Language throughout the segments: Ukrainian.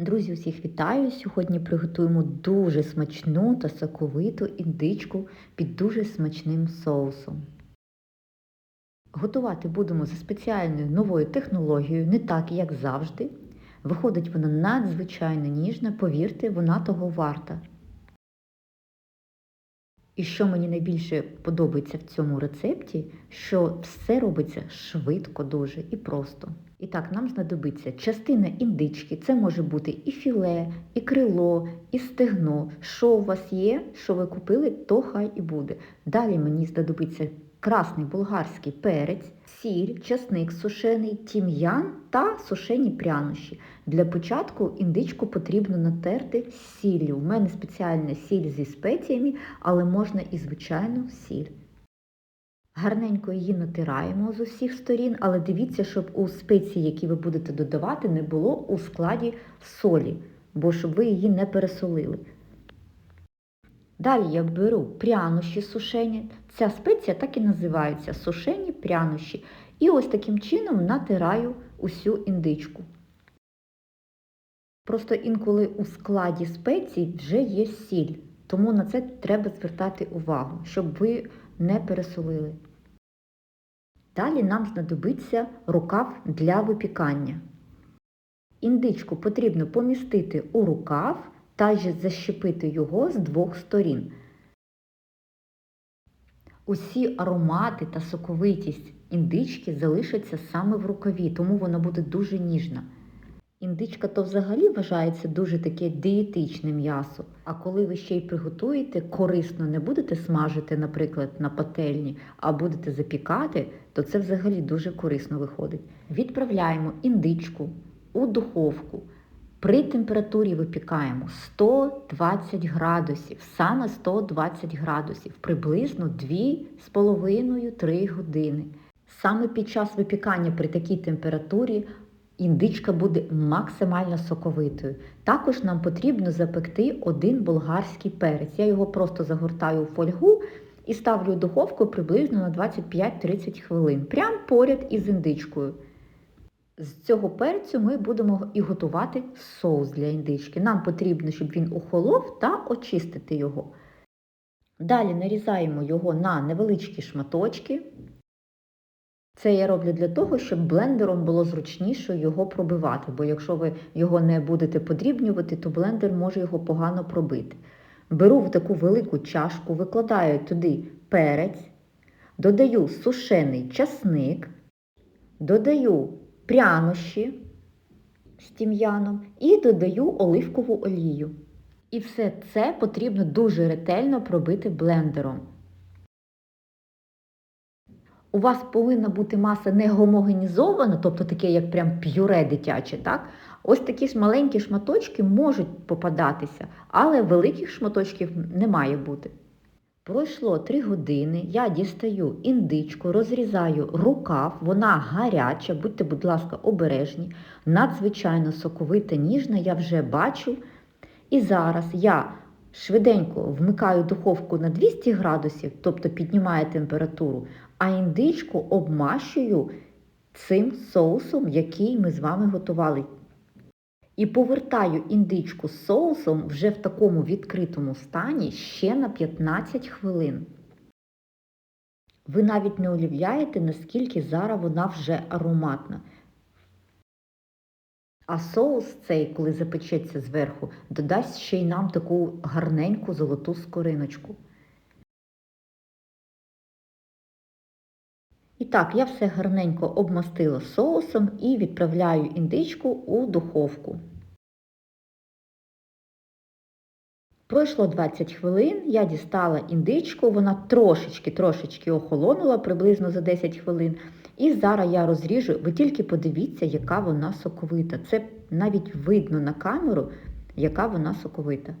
Друзі, усіх вітаю! Сьогодні приготуємо дуже смачну та соковиту індичку під дуже смачним соусом. Готувати будемо за спеціальною новою технологією, не так, як завжди. Виходить вона надзвичайно ніжна, повірте, вона того варта. І що мені найбільше подобається в цьому рецепті, що все робиться швидко дуже і просто. І так, нам знадобиться частина індички, це може бути і філе, і крило, і стегно. Що у вас є, що ви купили, то хай і буде. Далі мені знадобиться красний болгарський перець, сіль, часник сушений, тім'ян та сушені прянощі. Для початку індичку потрібно натерти сіллю. У мене спеціальна сіль зі спеціями, але можна і звичайну сіль. Гарненько її натираємо з усіх сторін, але дивіться, щоб у спеції, які ви будете додавати, не було у складі солі, бо щоб ви її не пересолили. Далі я беру прянощі сушені. Ця спеція так і називається сушені прянощі. І ось таким чином натираю усю індичку. Просто інколи у складі спецій вже є сіль, тому на це треба звертати увагу, щоб ви не пересолили. Далі нам знадобиться рукав для випікання. Індичку потрібно помістити у рукав та защепити його з двох сторін. Усі аромати та соковитість індички залишаться саме в рукаві, тому вона буде дуже ніжна. Індичка то взагалі вважається дуже таке дієтичне м'ясо. А коли ви ще й приготуєте, корисно не будете смажити, наприклад, на пательні, а будете запікати, то це взагалі дуже корисно виходить. Відправляємо індичку у духовку. При температурі випікаємо 120 градусів, саме 120 градусів, приблизно 2,5-3 години. Саме під час випікання при такій температурі індичка буде максимально соковитою. Також нам потрібно запекти один болгарський перець. Я його просто загортаю у фольгу і ставлю у духовку приблизно на 25-30 хвилин, прямо поряд із індичкою. З цього перцю ми будемо і готувати соус для індички. Нам потрібно, щоб він охолов та очистити його. Далі нарізаємо його на невеличкі шматочки. Це я роблю для того, щоб блендером було зручніше його пробивати, бо якщо ви його не будете подрібнювати, то блендер може його погано пробити. Беру в таку велику чашку, викладаю туди перець, додаю сушений часник, додаю прянощі з тім'яном і додаю оливкову олію. І все це потрібно дуже ретельно пробити блендером. У вас повинна бути маса не гомогенізована, тобто таке, як прям п'юре дитяче. так? Ось такі ж маленькі шматочки можуть попадатися, але великих шматочків не має бути. Пройшло 3 години, я дістаю індичку, розрізаю рукав, вона гаряча, будьте, будь ласка, обережні, надзвичайно соковита, ніжна, я вже бачу. І зараз я швиденько вмикаю духовку на 200 градусів, тобто піднімаю температуру, а індичку обмащую цим соусом, який ми з вами готували. І повертаю індичку з соусом вже в такому відкритому стані ще на 15 хвилин. Ви навіть не уявляєте, наскільки зараз вона вже ароматна. А соус цей, коли запечеться зверху, додасть ще й нам таку гарненьку золоту скориночку. І так, я все гарненько обмастила соусом і відправляю індичку у духовку. Пройшло 20 хвилин, я дістала індичку, вона трошечки-трошечки охолонула приблизно за 10 хвилин. І зараз я розріжу, ви тільки подивіться, яка вона соковита. Це навіть видно на камеру, яка вона соковита.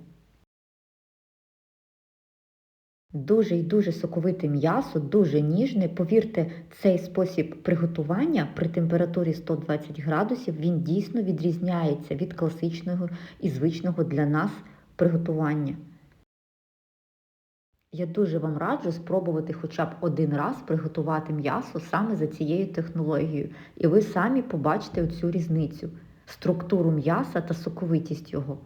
Дуже і дуже соковите м'ясо, дуже ніжне. Повірте, цей спосіб приготування при температурі 120 градусів він дійсно відрізняється від класичного і звичного для нас приготування. Я дуже вам раджу спробувати хоча б один раз приготувати м'ясо саме за цією технологією, і ви самі побачите цю різницю. структуру м'яса та соковитість його.